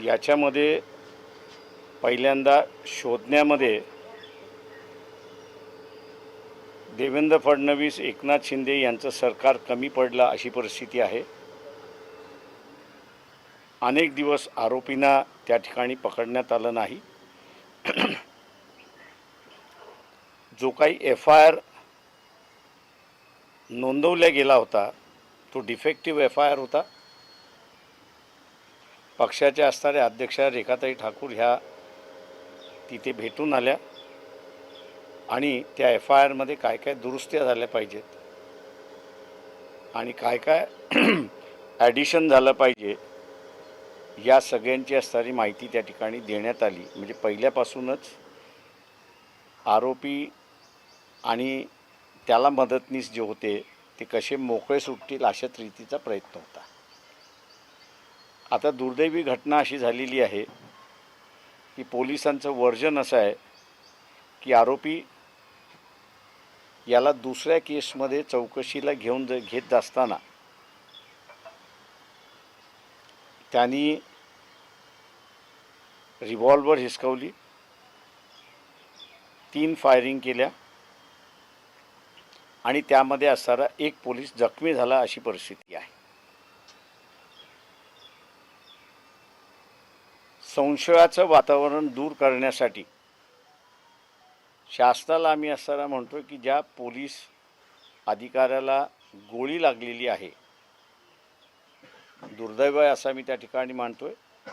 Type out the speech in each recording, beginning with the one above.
याच्यामध्ये पहिल्यांदा शोधण्यामध्ये देवेंद्र फडणवीस एकनाथ शिंदे यांचं सरकार कमी पडलं अशी परिस्थिती आहे. अनेक दिवस आरोपींना त्या ठिकाणी पकडण्यात आलं नाही. जो काही एफ आय आर नोंदवला गेला होता तो डिफेक्टिव्ह एफ आय आर होता. पक्षाच्या असणाऱ्या अध्यक्षा रेखाताई ठाकूर ह्या तिथे भेटून आल्या आणि त्या एफ आय आरमध्ये काय काय दुरुस्त्या झाल्या पाहिजेत आणि काय काय ॲडिशन झालं पाहिजे या सगळ्यांची असणारी माहिती त्या ठिकाणी देण्यात आली. म्हणजे पहिल्यापासूनच आरोपी आणि त्याला मदतनीस जे होते ते कसे मोकळे सुटतील अशाच रीतीचा प्रयत्न होता. आता दुर्दैवी घटना अशी झालेली आहे की पोलिसांचं वर्जन असं आहे की आरोपी याला दुसऱ्या केसमध्ये चौकशीला घेऊन ज घेत असताना त्यांनी रिव्हॉल्वर हिसकवली तीन फायरिंग केल्या आणि त्यामध्ये असणारा एक पोलीस जखमी झाला अशी परिस्थिती आहे. संशयाचं वातावरण दूर करण्यासाठी. शासनाला आम्ही असताना म्हणतो की ज्या पोलीस अधिकाऱ्याला गोळी लागलेली आहे दुर्दैव आहे असा मी त्या ठिकाणी मानतो आहे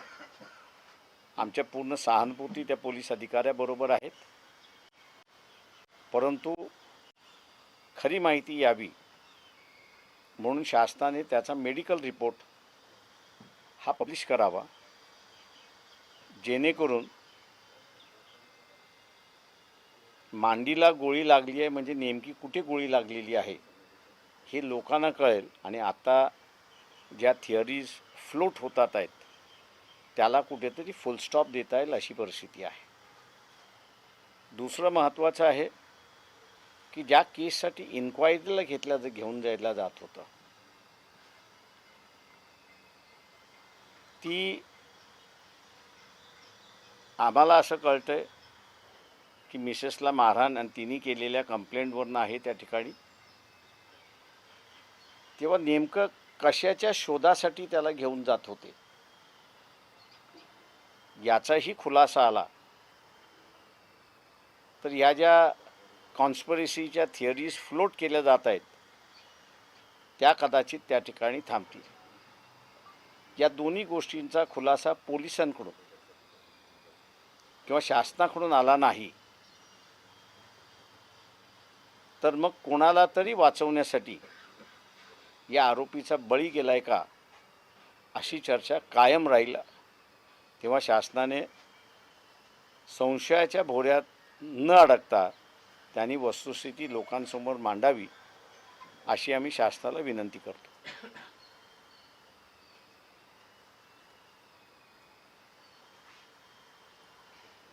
आमच्या पूर्ण सहानुभूती त्या पोलीस अधिकाऱ्याबरोबर आहेत. परंतु खरी माहिती यावी म्हणून शासनाने त्याचा मेडिकल रिपोर्ट हा पब्लिश करावा. जेणेकरून मांडीला गोळी लागली आहे म्हणजे नेमकी कुठे गोळी लागलेली आहे हे लोकांना कळेल. आणि आता ज्या थिअरीज फ्लोट होतात आहेत त्याला कुठेतरी फुलस्टॉप देता येईल अशी परिस्थिती आहे. दुसरं महत्त्वाचं आहे की ज्या केससाठी इन्क्वायरीला घेतल्या जा घेऊन जायला जात होतं ती आम्हाला असं कळतंय की मिसेसला मारहाण आणि तिने केलेल्या कंप्लेंटवरनं आहे त्या ठिकाणी. तेव्हा नेमकं कशाच्या शोधासाठी त्याला घेऊन जात होते? याचाही खुलासा आला. तर या ज्या कॉन्स्परेसीच्या थिअरीज फ्लोट केल्या जात आहेत त्या कदाचित त्या ठिकाणी थांबतील. या दोन्ही गोष्टींचा खुलासा पोलिसांकडून. किंवा शासनाकडून आला नाही तर मग कोणाला तरी वाचवण्यासाठी या आरोपीचा बळी गेला आहे का अशी चर्चा कायम राहील. तेव्हा शासनाने संशयाच्या भोऱ्यात न अडकता त्यांनी वस्तुस्थिती लोकांसमोर मांडावी अशी आम्ही शासनाला विनंती करतो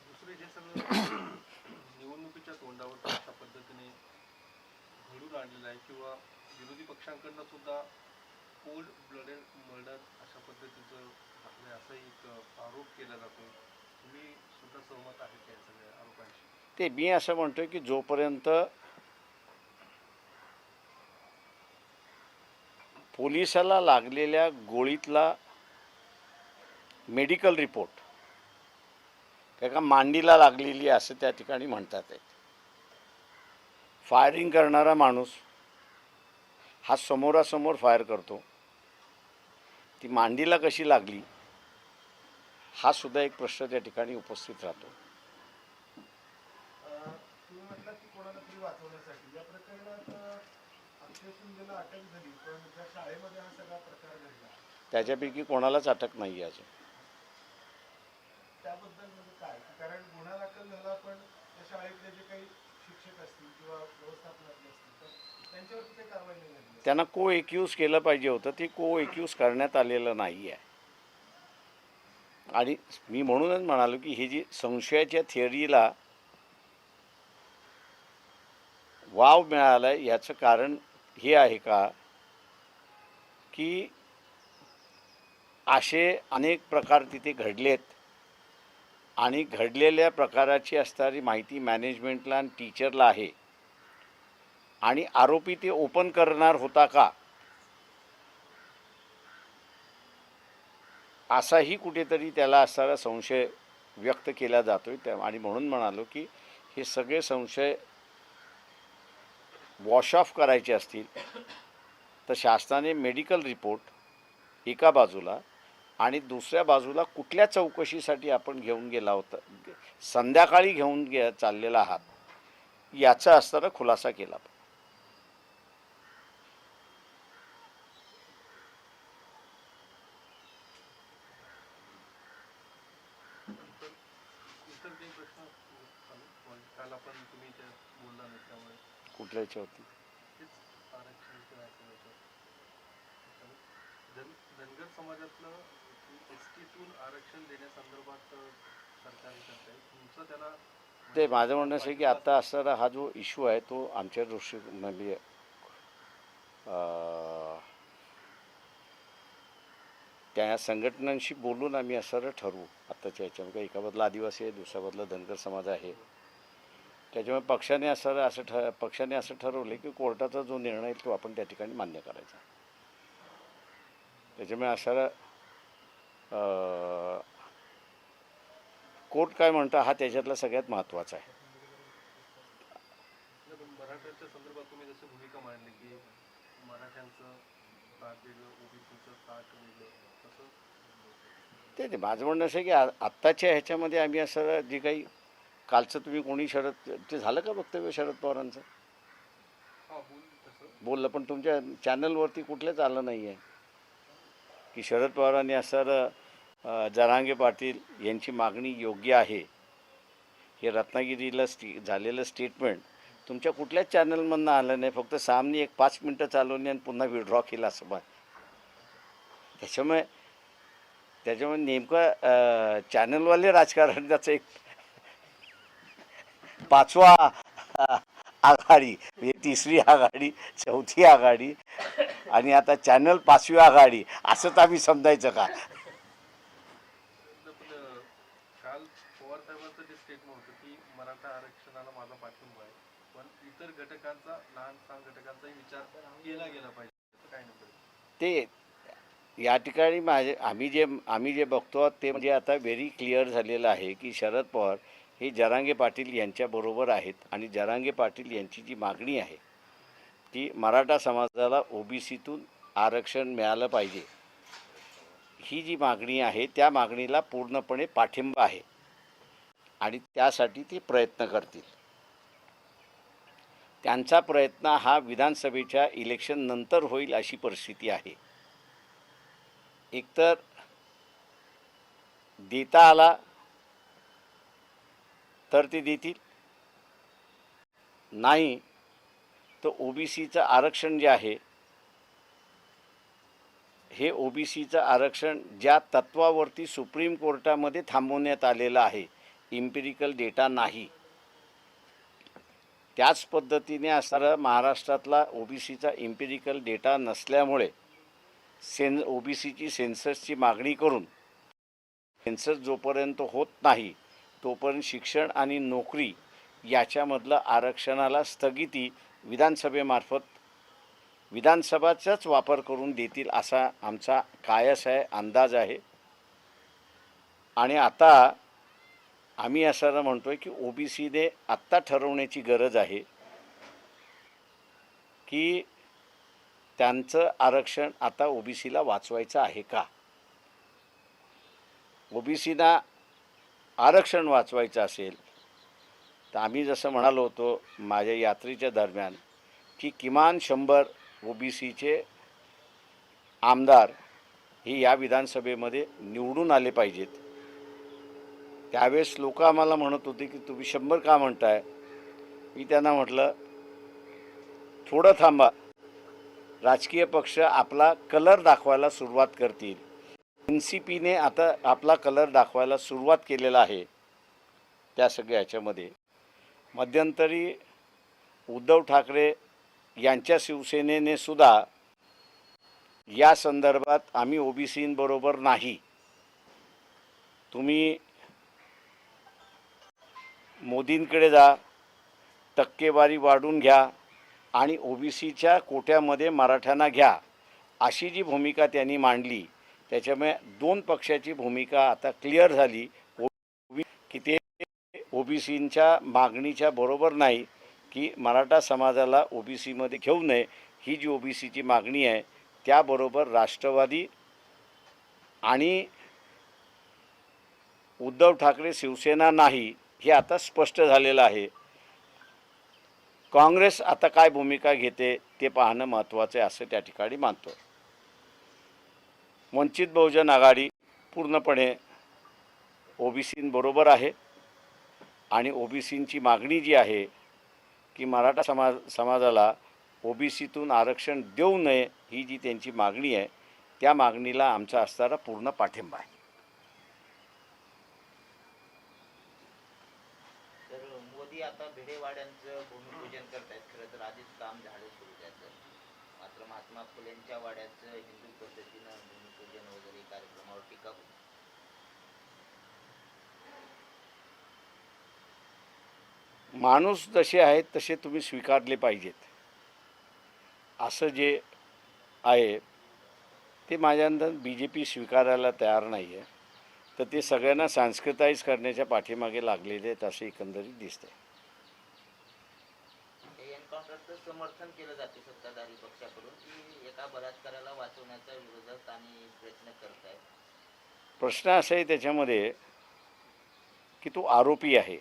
दुसरे हे सगळं निवडणुकीच्या तोंडावर अशा पद्धतीने झालेला आहे किंवा विरोधी पक्षांकडनं सुद्धा कोल्ड ब्लडेड मर्डर अशा पद्धतीचं झालंय असाही एक आरोप केला जातो. तुम्ही सुद्धा सहमत आहे त्या सगळ्या आरोपांशी? ते मी असं म्हणतो की जोपर्यंत पोलिसाला लागलेल्या गोळीतला मेडिकल रिपोर्ट त्या का मांडीला लागलेली असं त्या ठिकाणी म्हणतात आहेत. फायरिंग करणारा माणूस हा समोरासमोर फायर करतो. ती मांडीला कशी लागली हा सुद्धा एक प्रश्न त्या ठिकाणी उपस्थित राहतो. त्याच्यापैकी कोणालाच अटक नाही अजून. त्याबद्दल म्हणजे काय? कारण गुन्हा दाखल झाला पण त्या शाळेतले जे काही शिक्षक असतील किंवा व्यवस्थापनातले असतील तर त्यांच्यावरती काही कारवाई नाही झाली त्यांना को एक्यूज केलं पाहिजे होतं. ते को एक्यूज करण्यात आलेलं नाही आहे आणि मी म्हणूनच म्हणालो की ही जी संशयाच्या थिअरीला वाव मिळाला आहे याचं कारण हे आहे का? की असे अनेक प्रकार तिथे घडलेत. आणि घडलेल्या प्रकाराची असणारी माहिती मॅनेजमेंटला आणि टीचरला आहे. आणि आरोपी ते ओपन करणार होता का? असाही कुठेतरी त्याला असणारा संशय व्यक्त केला जातोय. त्या आणि म्हणून म्हणालो की हे सगळे संशय वॉश ऑफ करायचे असतील तर शासनाने मेडिकल रिपोर्ट एका बाजूला आणि दुसऱ्या बाजूला कुठल्या चौकशीसाठी आपण घेऊन गेला होता संध्याकाळी घेऊन गे चाललेला आहात याचा असताना खुलासा केला. कुठल्या धनगर समाजातलं आरक्षण देण्यासंदर्भात सरकार आहे तुमचं त्याला ते माझं म्हणणं असं आहे की आत्ता असणारा हा जो इश्यू आहे तो आमच्या दृष्टी अं, त्या संघटनांशी बोलून आम्ही असं ठरवू. आत्ताच्या याच्यामध्ये एका बदला आदिवासी आहे दुसऱ्या बदला धनगर समाज आहे. त्याच्यामुळे पक्षाने असं असं ठ पक्षाने असं ठरवलं की कोर्टाचा जो निर्णय आहे तो आपण त्या ठिकाणी मान्य करायचा. त्याच्यामुळे असं कोर्ट काय म्हणतं हा त्याच्यातला सगळ्यात महत्त्वाचा आहे. ते ते माझं म्हणणं असं की आत्ताच्या ह्याच्यामध्ये आम्ही असं जे काही कालचं तुम्ही कोणी शरद ते झालं का वक्तव्य शरद पवारांचं? बोललं पण तुमच्या चॅनलवरती कुठलंच आलं नाही आहे की शरद पवारांनी असं जरांगे पाटील यांची मागणी योग्य आहे. हे रत्नागिरीला स्टी झालेलं स्टेटमेंट तुमच्या कुठल्याच चॅनलमधनं आलं नाही? फक्त सामने एक पाच मिनटं चालवली आणि पुन्हा विड्रॉ केला असं बा. त्याच्यामुळे त्याच्यामुळे नेमकं चॅनलवाले राजकारण त्याचं एक पाचवा आघाडी म्हणजे तिसरी आघाडी चौथी आघाडी आणि आता चॅनल पाचवी आघाडी असंच आम्ही समजायचं का नाही, पण अ, काल पवार साहेबांचं जे स्टेटमेंट होतं की मराठा आरक्षणाला माझा पाठिंबा आहे. पण इतर घटकांचा लहान सहान घटकांचाही विचार केला गेला पाहिजे. काय ते या ठिकाणी माझे आम्ही जे आम्ही जे बघतो ते म्हणजे आता व्हेरी क्लिअर झालेलं आहे की शरद पवार हे जरांगे पाटील यांच्याबरोबर आहेत आणि जरांगे पाटील यांची जी मागणी आहे ती मराठा समाजाला ओबीसीतून आरक्षण मिळालं पाहिजे. ही जी मागणी आहे त्या मागणीला पूर्णपणे पाठिंबा आहे. आणि त्यासाठी ते प्रयत्न करतील. त्यांचा प्रयत्न हा विधानसभेच्या इलेक्शन नंतर होईल अशी परिस्थिती आहे. एकतर देता आला तर ते देतील. नाही तर ओबीसीचं आरक्षण जे आहे हे ओबीसीचं आरक्षण ज्या तत्वावरती सुप्रीम कोर्टामध्ये थांबवण्यात आलेलं आहे इम्पिरिकल डेटा नाही. त्याच पद्धतीने असणारा महाराष्ट्रातला ओबीसीचा इम्पिरिकल डेटा नसल्यामुळे सेन ओबीसीची सेन्ससची मागणी करून सेन्सस जोपर्यंत होत नाही तोपर्यंत शिक्षण आणि नोकरी याच्यामधलं आरक्षणाला स्थगिती विधानसभेमार्फत विधानसभाचाच वापर करून देतील असा आमचा कायस आहे अंदाज आहे. आणि आता आम्ही असं म्हणतो आहे की ओ बी सीने आत्ता ठरवण्याची गरज आहे की त्यांचं आरक्षण आता ओ बी सीला वाचवायचं आहे का? ओ बी सीना आरक्षण वाचवायचं असेल तर आम्ही जसं म्हणालो होतो माझ्या यात्रेच्या दरम्यान की किमान शंभर ओ बी सीचे आमदार हे या विधानसभेमध्ये निवडून आले पाहिजेत. त्यावेळेस लोक आम्हाला म्हणत होते की तुम्ही शंभर का म्हणताय? मी त्यांना म्हटलं थोडं थांबा. राजकीय पक्ष आपला कलर दाखवायला सुरुवात करतील. एन सी पीने आता आपला कलर दाखवायला सुरुवात केलेला आहे. त्या सगळ्या ह्याच्यामध्ये. मध्यंतरी उद्धव ठाकरे यांच्या शिवसेनेने सुद्धा या संदर्भात आम्ही ओबीसींबरोबर नाही. तुम्ही मोदींकडे जा टक्केवारी वाढून घ्या आणि ओबीसीच्या कोट्यामध्ये मराठ्यांना घ्या अशी जी भूमिका त्यांनी मांडली त्याच्यामुळे दोन पक्षाची भूमिका आता क्लिअर झाली. की ते ओबीसींच्या मागणीच्या बरोबर नाही की मराठा समाजाला ओबीसीमध्ये घेऊ नये ही जी ओबीसीची मागणी आहे त्याबरोबर राष्ट्रवादी आणि उद्धव ठाकरे शिवसेना नाही हे आता स्पष्ट झालेलं आहे. काँग्रेस आता काय भूमिका घेते ते पाहणं महत्त्वाचं आहे असं त्या ठिकाणी मानतो. वंचित बहुजन आघाडी पूर्णपणे ओबीसींबरोबर आहे आणि ओबीसींची मागणी जी आहे की मराठा समाज समाजाला ओबीसीतून आरक्षण देऊ नये ही जी त्यांची मागणी आहे त्या मागणीला आमचा असणारा पूर्ण पाठिंबा आहे तर मोदी आता भिडेवाड्यांचं भूमिपूजन करतायत. खरं तर आधीच काम झालं सुरू त्याचं. मात्र महात्मा फुलेंच्या वाड्याचं हिंदू पद्धतीनं भूमिपूजन वगैरे कार्यक्रमावर टीका होती. माणूस जसे आहेत तसे तुम्ही स्वीकारले पाहिजेत. असं जे आहे ते माझ्या अंदाज बी जे पी स्वीकारायला तयार नाही आहे तर ते सगळ्यांना सांस्कृताईज करण्याच्या पाठीमागे लागलेले आहेत असे एकंदरीत दिसते हे एन्काउंटरचं समर्थन केलं जाते सत्ताधारी पक्षाकडून की एका बलात्काराला वाचवण्याचा विरोधात आणि प्रयत्न करत करतायत. प्रश्न असा आहे त्याच्यामध्ये की तो आरोपी आहे.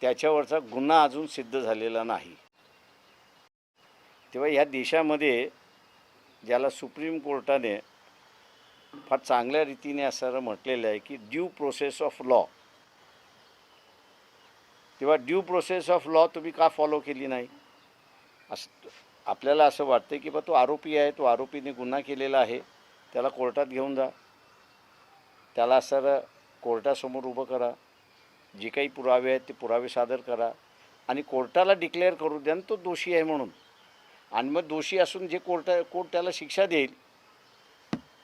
त्याच्यावरचा गुन्हा अजून सिद्ध झालेला नाही. तेव्हा ह्या देशामध्ये ज्याला सुप्रीम कोर्टाने फार चांगल्या रीतीने असं म्हटलेलं आहे की ड्यू प्रोसेस ऑफ लॉ तेव्हा ड्यू प्रोसेस ऑफ लॉ तुम्ही का फॉलो केली नाही? असं आपल्याला असं वाटतं की बा तो आरोपी आहे तो आरोपीने गुन्हा केलेला आहे त्याला कोर्टात घेऊन जा. त्याला सर कोर्टासमोर उभं करा. जे काही पुरावे आहेत ते पुरावे सादर करा आणि कोर्टाला डिक्लेअर करू द्या तो दोषी आहे म्हणून. आणि मग दोषी असून जे कोर्ट कोर्ट त्याला शिक्षा देईल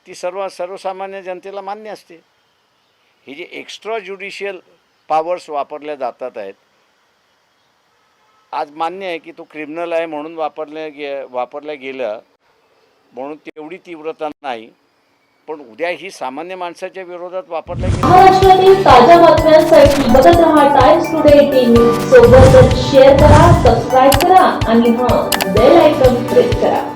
ती सर्व सर्वसामान्य जनतेला मान्य असते. हे जे एक्स्ट्रा ज्युडिशियल पॉवर्स वापरल्या जातात आहेत आज मान्य आहे की तो क्रिमिनल आहे म्हणून वापरल्या गे वापरल्या गेलं. म्हणून तेवढी तीव्रता नाही. पण उद्या ही सामान्य माणसाच्या विरोधात वापरल्या गेली. महाराष्ट्रातील ताज्या बातम्यांसाठी बघत राहा टाइम्स टुडे टीव्ही सोबतच शेअर करा सबस्क्राईब करा आणि हां बेल आयकॉन प्रेस करा.